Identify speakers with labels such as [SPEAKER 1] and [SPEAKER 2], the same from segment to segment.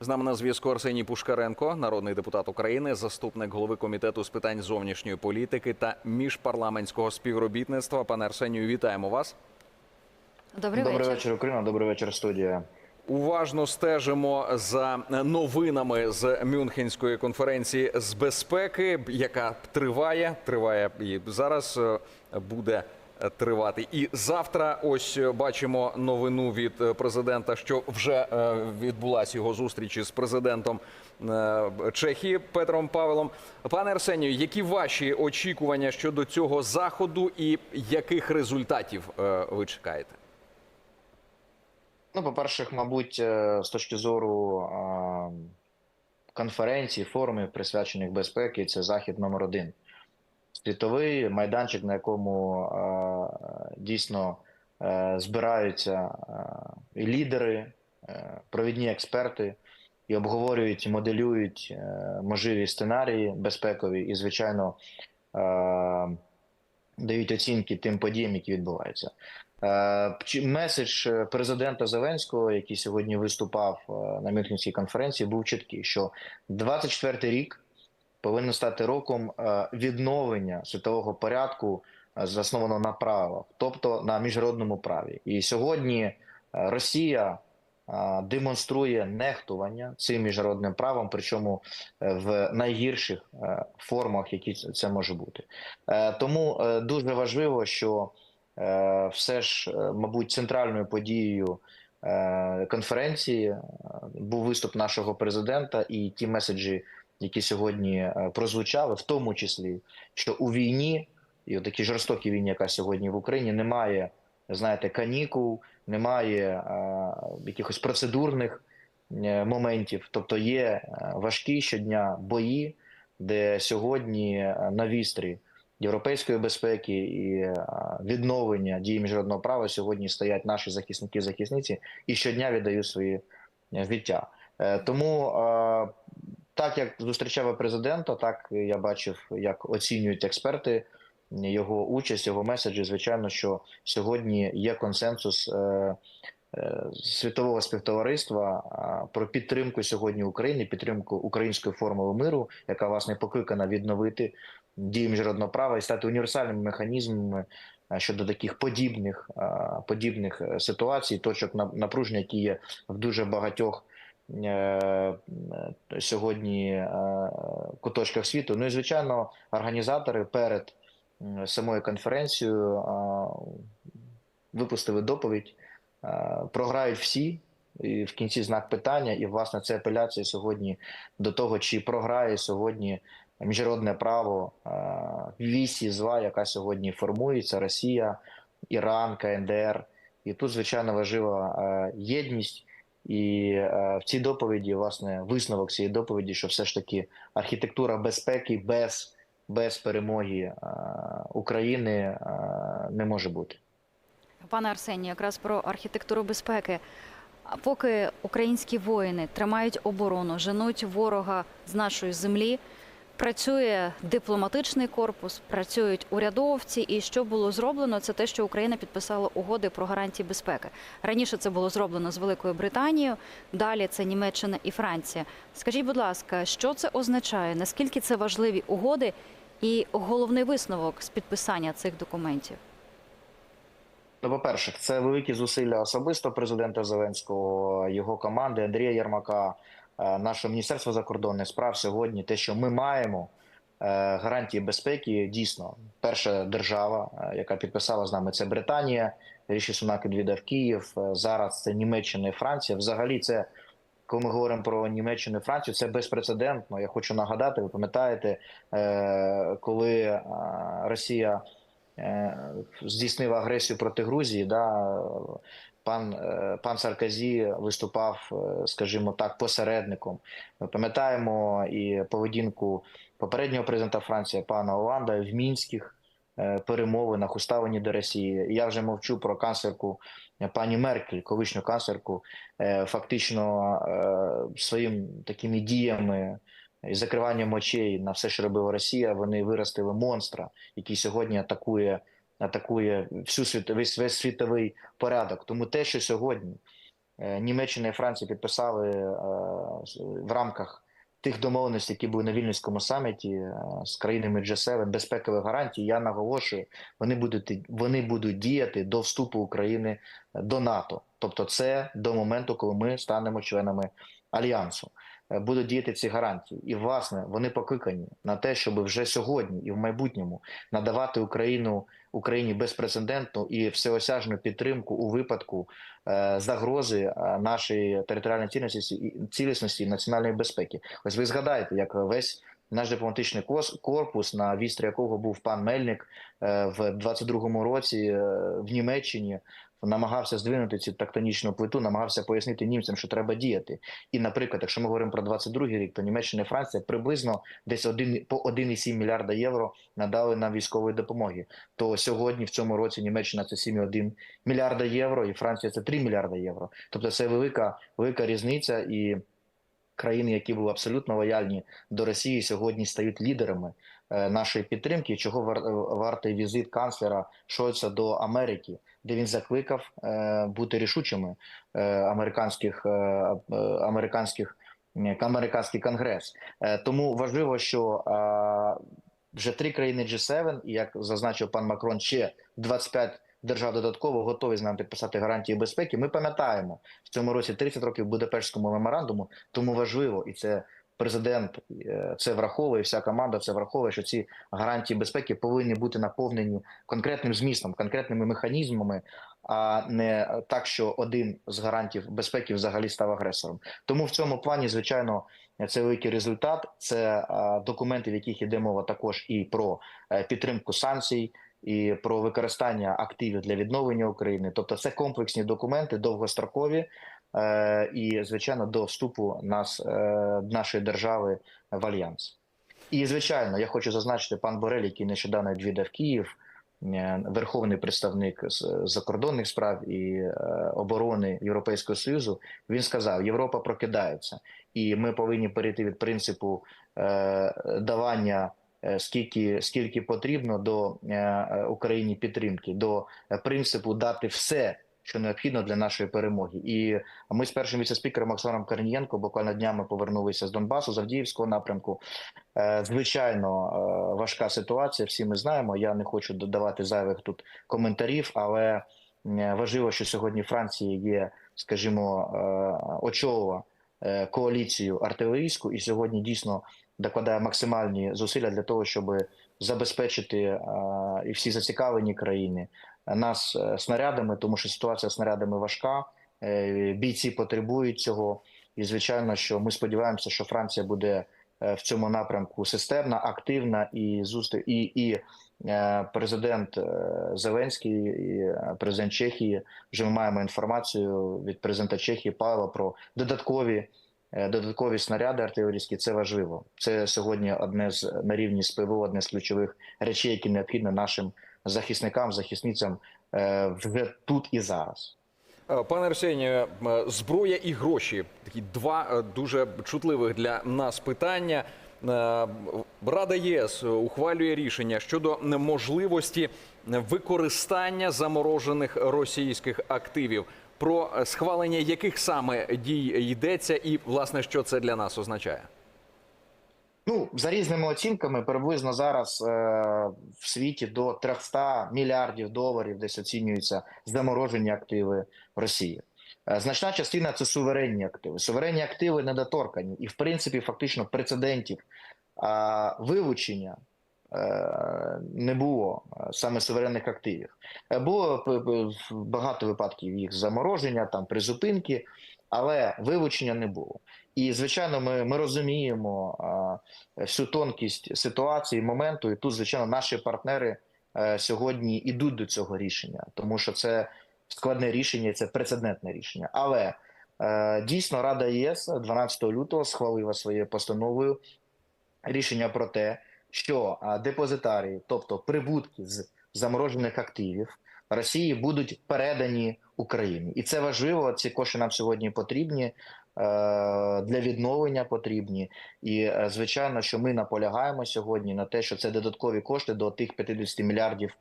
[SPEAKER 1] З нами на зв'язку Арсеній Пушкаренко, народний депутат України, заступник голови комітету з питань зовнішньої політики та міжпарламентського співробітництва. Пане Арсенію, вітаємо вас.
[SPEAKER 2] Добрий,
[SPEAKER 3] Добрий
[SPEAKER 2] вечір.
[SPEAKER 3] вечір, Україна. Добрий вечір, студія.
[SPEAKER 1] Уважно стежимо за новинами з Мюнхенської конференції з безпеки, яка триває, триває і зараз е, буде тривати. І завтра, ось бачимо новину від е, президента, що вже е, відбулася його зустріч із президентом е, Чехії Петром Павелом. Пане Арсенію, які ваші очікування щодо цього заходу і яких результатів ви чекаєте?
[SPEAKER 3] Ну, по-перше, мабуть, е, з точки зору а, конференцій, форумів, присвячених безпеці, це захід номер один. Світовий майданчик, на якому а, дійсно е, збираються а, і лідери, е, провідні експерти і обговорюють і моделюють е, можливі сценарії безпекові і, звичайно, е, дають оцінки тим подіям, які відбуваються. Е, Меседж е, президента Зеленського, який сьогодні виступав е, на Мюнхенській конференції, був чіткий, що 24 рік повинен стати роком е, відновлення світового порядку, е, заснованого на правилах, тобто на міжнародному праві. І сьогодні е, Росія демонструє нехтування цим міжнародним правом, причому в найгірших формах, які це- може бути. Тому дуже важливо, що все ж, мабуть, центральною подією конференції був виступ нашого президента і ті меседжі, які сьогодні е, прозвучали, в тому числі, що у війні і такій жорстокій війні, яка сьогодні в Україні, немає, знаєте, канікул, немає е, якихось процедурних е, моментів. Тобто є важкі щодня бої, де сьогодні на вістрі європейської безпеки і відновлення дії міжнародного права сьогодні стоять наші захисники захисниці і щодня віддають свої життя. Тому так як зустрічав президента, так я бачив, як оцінюють експерти його участь, його меседжі. Звичайно, що сьогодні є консенсус е, е, світового співтовариства а, про підтримку сьогодні України, підтримку української формули миру, яка власне покликана відновити дії міжнародного права і стати універсальними механізмами е, щодо таких подібних, е, подібних е, ситуацій, точок на- напруження, які є в дуже багатьох е, е, сьогодні е, куточках світу. Ну і звичайно, організатори перед самою конференцією е, випустили доповідь. Е, Програють всі. І в кінці знак питання, і власне це апеляція сьогодні до того, чи програє сьогодні міжнародне право е, вісі зла, яка сьогодні формується: Росія, Іран, КНДР. І тут звичайно важлива е, єдність. І е, в цій доповіді, власне, висновок цієї доповіді, що все ж таки архітектура безпеки без, без перемоги е, України е, не може бути.
[SPEAKER 2] Пане Арсенію, якраз про архітектуру безпеки. Поки українські воїни тримають оборону, женуть ворога з нашої землі, працює дипломатичний корпус, працюють урядовці. І що було зроблено, це те, що Україна підписала угоди про гарантії безпеки. Раніше це було зроблено з Великою Британією, далі це Німеччина і Франція. Скажіть, будь ласка, що це означає? Наскільки це важливі угоди? І головний висновок з підписання цих документів?
[SPEAKER 3] Ну, по-перше, це великі зусилля особисто президента Зеленського, його команди Андрія Єрмака, е, нашого міністерства закордонних справ сьогодні. Те, що ми маємо е, гарантії безпеки, дійсно, перша держава, е, яка підписала з нами, це Британія. Ріші Сунак відвідав Київ. Е, Зараз це Німеччина і Франція. Взагалі, це коли ми говоримо про Німеччину і Францію, це безпрецедентно. Я хочу нагадати, ви пам'ятаєте, е, коли е, Росія е, здійснила агресію проти Грузії, да, пан, е, пан Саркозі виступав, е, скажімо так, посередником. Ми пам'ятаємо і поведінку попереднього президента Франції, пана Оланда, в мінських е, перемовинах, уставлені до Росії. Я вже мовчу про канцлерку пані Меркель, колишню канцлерку, фактично своїм такими діями. І закриванням очей на все, що робила Росія, вони виростили монстра, який сьогодні атакує, атакує всю світ, весь, світовий порядок. Тому те, що сьогодні е, Німеччина і Франція підписали е, в рамках тих домовленостей, які були на Вільнюському саміті е, з країнами G7, безпекових гарантій. Я наголошую, вони будуть вони будуть діяти до вступу України до НАТО. Тобто, це до моменту, коли ми станемо членами альянсу. Е, Будуть діяти ці гарантії, і власне вони покликані на те, щоб вже сьогодні і в майбутньому надавати Україну Україні безпрецедентну і всеосяжну підтримку у випадку е, загрози е, нашої територіальної цілісності цілісності і національної безпеки. Ось ви згадаєте, як весь наш дипломатичний корпус, на вістрі якого був пан Мельник в 22-му році в Німеччині. Намагався здвинути цю тектонічну плиту, намагався пояснити німцям, що треба діяти. І, наприклад, якщо ми говоримо про 22-й рік, то Німеччина і Франція приблизно десь один по 1,7 мільярда євро надали нам військової допомоги. То сьогодні в цьому році Німеччина це 7,1 мільярда євро, і Франція це 3 мільярда євро. Тобто це велика велика різниця, і країни, які були абсолютно лояльні до Росії, сьогодні стають лідерами нашої підтримки. Чого е, вартий візит канцлера Шольца до Америки, де він закликав е, бути рішучими е, американських е, е, американських е, американський конгрес. Е, Тому важливо, що е, вже три країни G7, і як зазначив пан Макрон, ще 25 держав додатково готові з нами підписати гарантії безпеки. Ми пам'ятаємо в цьому році 30 років Будапештському меморандуму. Тому важливо, і це президент е, це враховує. Вся команда це враховує, що ці гарантії безпеки повинні бути наповнені конкретним змістом, конкретними механізмами, а не так, що один з гарантів безпеки взагалі став агресором. Тому в цьому плані, звичайно, це великий результат. Це е, документи, в яких йде мова також і про е, підтримку санкцій, і про використання активів для відновлення України. Тобто, це комплексні документи, довгострокові. Е, І звичайно, до вступу нас е, нашої держави в альянс. І звичайно, я хочу зазначити пан Борель, який нещодавно відвідав Київ, е, верховний представник з закордонних справ і оборони Європейського союзу. Він сказав: Європа прокидається, і ми повинні перейти від принципу давання. Скільки скільки потрібно до Україні підтримки, до принципу дати все, що необхідно для нашої перемоги, і ми з першим віце-спікером Оксаном Корнієнко буквально днями повернулися з Донбасу, з Авдіївського напрямку. Е, Звичайно, е, важка ситуація. Всі ми знаємо. Я не хочу додавати зайвих тут коментарів, але е, важливо, що сьогодні Франція є, скажімо, очолила е, коаліцію артилерійську, і сьогодні дійсно докладає максимальні зусилля для того, щоб забезпечити і всі зацікавлені країни нас е, снарядами, тому що ситуація снарядами важка. е, Бійці потребують цього, і звичайно, що ми сподіваємося, що Франція буде е, в цьому напрямку системна, активна і зустр... і, і президент Зеленський і президент Чехії. Вже ми маємо інформацію від президента Чехії Павла про додаткові. Додаткові снаряди артилерійські це важливо. Це сьогодні одне з на рівні з ПВО, одне з ключових речей, які необхідні нашим захисникам, захисницям е, вже тут і зараз.
[SPEAKER 1] Е, Пане Арсенію, е, зброя і гроші такі два дуже чутливих для нас питання. Рада ЄС ухвалює рішення щодо можливості використання заморожених російських активів. Про схвалення яких саме дій йдеться, і власне що це для нас означає?
[SPEAKER 3] Ну, за різними оцінками, приблизно зараз е, в світі до 300 мільярдів доларів десь оцінюються заморожені активи Росії. Е, значна частина це суверенні активи. Суверенні активи недоторкані, і в принципі, фактично, прецедентів е, вилучення е, не було е, саме суверенних активів. Е, Було багато випадків їх замороження, там призупинки, але вилучення не було. І звичайно, ми, ми розуміємо а, всю тонкість ситуації, моменту. І тут, звичайно, наші партнери е, сьогодні йдуть до цього рішення, тому що це складне рішення, це прецедентне рішення. Але е, дійсно Рада ЄС 12 лютого схвалила своєю постановою рішення про те, що депозитарії, тобто прибутки з заморожених активів Росії, будуть передані Україні, і це важливо. Ці кошти нам сьогодні потрібні. е, Для відновлення потрібні, і е, звичайно, що ми наполягаємо сьогодні на те, що це додаткові кошти до тих 50 мільярдів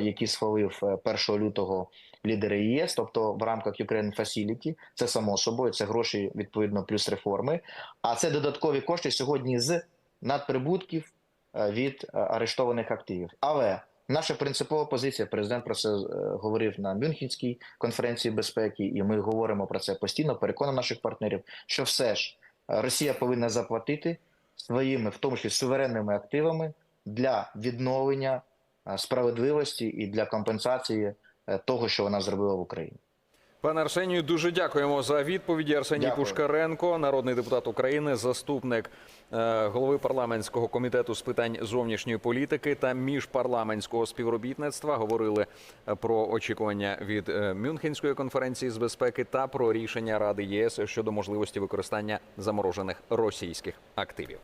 [SPEAKER 3] які схвалив е, 1 лютого лідери ЄС, тобто в рамках Ukraine Facility, це само собою, це гроші відповідно плюс реформи. А це додаткові кошти сьогодні з надприбутків е, від е, арештованих активів. Але наша принципова позиція, президент про це е, говорив на Мюнхенській конференції безпеки, і ми говоримо про це постійно. Переконуємо наших партнерів, що все ж е, Росія повинна заплатити своїми, в тому числі суверенними активами для відновлення е, справедливості і для компенсації того, що вона зробила в Україні.
[SPEAKER 1] Пане Арсенію, дуже дякуємо за відповіді. Арсеній
[SPEAKER 3] Дякую.
[SPEAKER 1] Пушкаренко, народний депутат України, заступник е, голови парламентського комітету з питань зовнішньої політики та міжпарламентського співробітництва. Говорили е, про очікування від е, Мюнхенської конференції з безпеки та про рішення Ради ЄС щодо можливості використання заморожених російських активів.